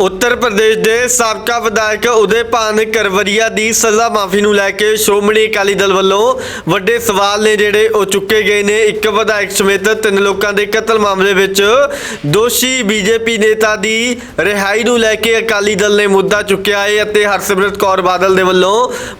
ਉੱਤਰ ਪ੍ਰਦੇਸ਼ ਦੇ ਸਾਬਕਾ ਵਿਧਾਇਕ ਉਦੇਪਾਨ ਕਰਵਰੀਆ ਦੀ ਸਜ਼ਾ ਮਾਫੀ ਨੂੰ ਲੈ ਕੇ ਸ਼੍ਰੋਮਣੀ ਅਕਾਲੀ ਦਲ ਵੱਲੋਂ ਵੱਡੇ ਸਵਾਲ ਨੇ ਜਿਹੜੇ ਉਹ ਚੁੱਕੇ ਗਏ ਨੇ। ਇੱਕ ਵਿਧਾਇਕ ਸਮੇਤ ਤਿੰਨ ਲੋਕਾਂ ਦੇ ਕਤਲ ਮਾਮਲੇ ਵਿੱਚ ਦੋਸ਼ੀ ਬੀਜੇਪੀ ਨੇਤਾ ਦੀ ਰਿਹਾਈ ਨੂੰ ਲੈ ਕੇ ਅਕਾਲੀ ਦਲ ਨੇ ਮੁੱਦਾ ਚੁੱਕਿਆ ਹੈ ਅਤੇ ਹਰਸਿਮਰਤ ਕੌਰ ਬਾਦਲ ਦੇ ਵੱਲੋਂ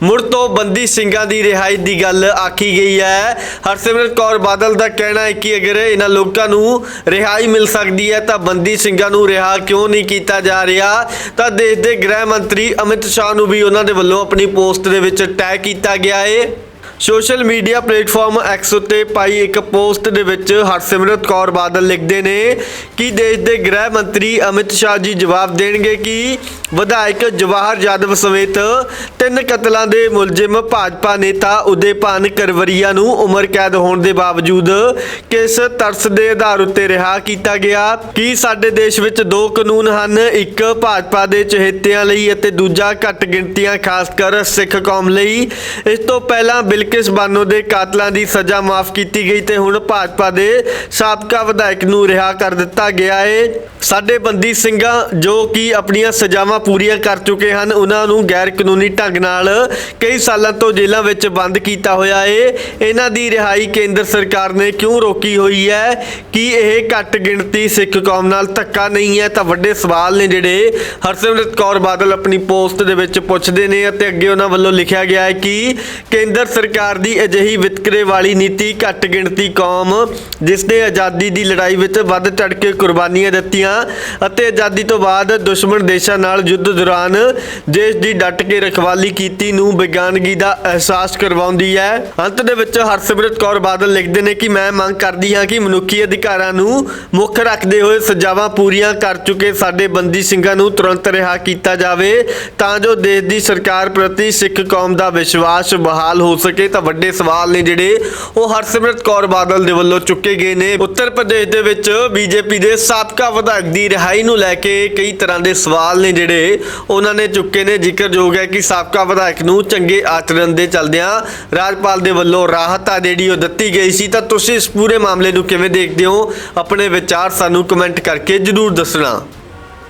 ਮੁੜ ਤੋਂ ਬੰਦੀ ਸਿੰਘਾਂ ਦੀ ਰਿਹਾਈ ਦੀ ਗੱਲ ਆਖੀ ਗਈ ਹੈ। ਹਰਸਿਮਰਤ ਕੌਰ ਬਾਦਲ ਦਾ ਕਹਿਣਾ ਹੈ ਕਿ ਅਗਰ ਇਹਨਾਂ ਲੋਕਾਂ ਨੂੰ ਰਿਹਾਈ ਮਿਲ ਸਕਦੀ ਹੈ ਤਾਂ ਬੰਦੀ ਸਿੰਘਾਂ ਨੂੰ ਰਿਹਾ ਕਿਉਂ ਨਹੀਂ ਕੀਤਾ ਜਾ ਰਿਹਾ। ਤਾਂ ਦੇਸ਼ ਦੇ ਗ੍ਰਹਿ ਮੰਤਰੀ ਅਮਿਤ ਸ਼ਾਹ ਨੂੰ ਵੀ ਉਹਨਾਂ ਦੇ ਵੱਲੋਂ ਆਪਣੀ ਪੋਸਟ ਦੇ ਵਿੱਚ ਟੈਗ ਕੀਤਾ ਗਿਆ ਏ। ਸੋਸ਼ਲ ਮੀਡੀਆ ਪਲੇਟਫਾਰਮ ਐਕਸ ਉੱਤੇ ਪਾਈ ਇੱਕ ਪੋਸਟ ਦੇ ਵਿੱਚ ਹਰਸਿਮਰਤ ਕੌਰ ਬਾਦਲ ਲਿਖਦੇ ਨੇ ਕਿ ਦੇਸ਼ ਦੇ ਗ੍ਰਹਿ ਮੰਤਰੀ ਅਮਿਤ ਸ਼ਾਹ ਜੀ ਜਵਾਬ ਦੇਣਗੇ ਕਿ ਵਿਧਾਇਕ ਜਵਾਹਰ ਯਾਦਵ ਸਮੇਤ ਤਿੰਨ ਕਤਲਾਂ ਦੇ ਮੁਲਜ਼ਮ ਭਾਜਪਾ ਨੇਤਾ ਉਦੇਪਾਨ ਕਰਵਰੀਆ ਨੂੰ ਉਮਰ ਕੈਦ ਹੋਣ ਦੇ ਬਾਵਜੂਦ ਕਿਸ ਤਰਸ ਦੇ ਆਧਾਰ ਉੱਤੇ ਰਿਹਾ ਕੀਤਾ ਗਿਆ ਕਿ ਸਾਡੇ ਦੇਸ਼ ਵਿੱਚ ਦੋ ਕਾਨੂੰਨ ਹਨ, ਇੱਕ ਭਾਜਪਾ ਦੇ ਚਹੇਤਿਆਂ ਲਈ ਅਤੇ ਦੂਜਾ ਘੱਟ ਗਿਣਤੀਆਂ ਖਾਸ ਕਰ ਸਿੱਖ ਕੌਮ ਲਈ। ਇਸ ਤੋਂ ਪਹਿਲਾਂ ਬਿਲਕਿਸ ਬਾਨੋ ਦੇ ਕਾਤਲਾਂ ਦੀ ਸਜ਼ਾ ਮਾਫ ਕੀਤੀ ਗਈ ਤੇ ਹੁਣ ਭਾਜਪਾ ਦੇ ਸਾਬਕਾ ਵਿਧਾਇਕ ਨੂੰ ਰਿਹਾ ਕਰ ਦਿੱਤਾ ਗਿਆ ਹੈ ਸਾਡੇ ਬੰਦੀ ਸਿੰਘਾਂ ਜੋ ਕਿ ਆਪਣੀਆਂ ਸਜ਼ਾਵਾਂ ਪੂਰੀਆਂ ਕਰ ਚੁੱਕੇ ਹਨ, ਉਹਨਾਂ ਨੂੰ ਗੈਰ ਕਾਨੂੰਨੀ ਢੰਗ ਨਾਲ ਕਈ ਸਾਲਾਂ ਤੋਂ ਜੇਲ੍ਹਾਂ ਵਿੱਚ ਬੰਦ ਕੀਤਾ ਹੋਇਆ ਏ। ਇਹਨਾਂ ਦੀ ਰਿਹਾਈ ਕੇਂਦਰ ਸਰਕਾਰ ਨੇ ਕਿਉਂ ਰੋਕੀ ਹੋਈ ਹੈ? ਕਿ ਇਹ ਘੱਟ ਗਿਣਤੀ ਸਿੱਖ ਕੌਮ ਨਾਲ ਧੱਕਾ ਨਹੀਂ ਹੈ? ਤਾਂ ਵੱਡੇ ਸਵਾਲ ਨੇ ਜਿਹੜੇ ਹਰਸਿਮਰਤ ਕੌਰ ਬਾਦਲ ਆਪਣੀ ਪੋਸਟ ਦੇ ਵਿੱਚ ਪੁੱਛਦੇ ਨੇ ਅਤੇ ਅੱਗੇ ਉਹਨਾਂ ਵੱਲੋਂ ਲਿਖਿਆ ਗਿਆ ਹੈ ਕਿ ਕੇਂਦਰ ਸਰਕਾਰ ਦੀ ਅਜਿਹੀ ਵਿਤਕਰੇ ਵਾਲੀ ਨੀਤੀ ਘੱਟ ਗਿਣਤੀ ਕੌਮ, ਜਿਸ ਨੇ ਆਜ਼ਾਦੀ ਦੀ ਲੜਾਈ ਵਿੱਚ ਵੱਧ ਚੜ ਕੇ ਕੁਰਬਾਨੀਆਂ ਦਿੱਤੀਆਂ ਅਤੇ ਆਜ਼ਾਦੀ ਤੋਂ ਬਾਅਦ ਦੁਸ਼ਮਣ ਦੇਸ਼ਾਂ ਨਾਲ ਯੁੱਧ ਦੌਰਾਨ ਦੇਸ਼ ਦੀ ਡਟ ਕੇ ਰਖਵਾਲੀ ਕੀਤੀ ਨੂੰ ਵਿਗਿਆਨਗੀ ਦਾ ਅਹਿਸਾਸ ਕਰਵਾਉਂਦੀ ਹੈ। ਅੰਤ ਦੇ ਵਿੱਚ ਹਰਸਿਮਰਤ ਕੌਰ ਬਾਦਲ ਲਿਖਦੇ ਨੇ ਕਿ ਮੈਂ ਮੰਗ ਕਰਦੀ ਹਾਂ ਕਿ ਮਨੁੱਖੀ ਅਧਿਕਾਰਾਂ ਨੂੰ ਮੁੱਖ ਰੱਖਦੇ ਹੋਏ ਸਜ਼ਾਵਾਂ ਪੂਰੀਆਂ ਕਰ ਚੁੱਕੇ ਸਾਡੇ ਬੰਦੀ ਸਿੰਘਾਂ ਨੂੰ ਤੁਰੰਤ ਰਿਹਾ ਕੀਤਾ ਜਾਵੇ, ਤਾਂ ਜੋ ਦੇਸ਼ ਦੀ ਸਰਕਾਰ ਪ੍ਰਤੀ ਸਿੱਖ ਕੌਮ ਦਾ ਵਿਸ਼ਵਾਸ ਬਹਾਲ ਹੋ ਸਕੇ। ਤਾਂ ਵੱਡੇ ਸਵਾਲ ਨੇ ਜਿਹੜੇ ਉਹ ਹਰਸਿਮਰਤ ਕੌਰ ਬਾਦਲ ਦੇ ਵੱਲੋਂ ਚੁੱਕੇ ਗਏ ਨੇ। ਉੱਤਰ ਪ੍ਰਦੇਸ਼ ਦੇ ਵਿੱਚ ਬੀਜੇਪੀ ਦੇ ਸਾਬਕਾ ਵਿਧਾਇਕ ਦੀ ਰਿਹਾਈ ਨੂੰ ਲੈ ਕੇ ਕਈ ਤਰ੍ਹਾਂ ਦੇ ਸਵਾਲ ਨੇ ਜਿਹੜੇ ਉਹਨਾਂ ਨੇ ਚੁੱਕੇ ਨੇ। ਜ਼ਿਕਰਯੋਗ ਹੈ ਕਿ ਸਾਬਕਾ ਵਿਧਾਇਕ ਨੂੰ ਚੰਗੇ ਆਚਰਣ ਦੇ ਚਲਦਿਆਂ ਰਾਜਪਾਲ ਦੇ ਵੱਲੋਂ ਰਾਹਤ ਆ ਜਿਹੜੀ ਉਹ ਦਿੱਤੀ ਗਈ ਸੀ। ਤਾਂ ਤੁਸੀਂ ਇਸ ਪੂਰੇ ਮਾਮਲੇ ਨੂੰ ਕਿਵੇਂ ਦੇਖਦੇ ਹੋ? ਆਪਣੇ ਵਿਚਾਰ ਸਾਨੂੰ ਕਮੈਂਟ ਕਰਕੇ ਜਰੂਰ ਦੱਸਣਾ।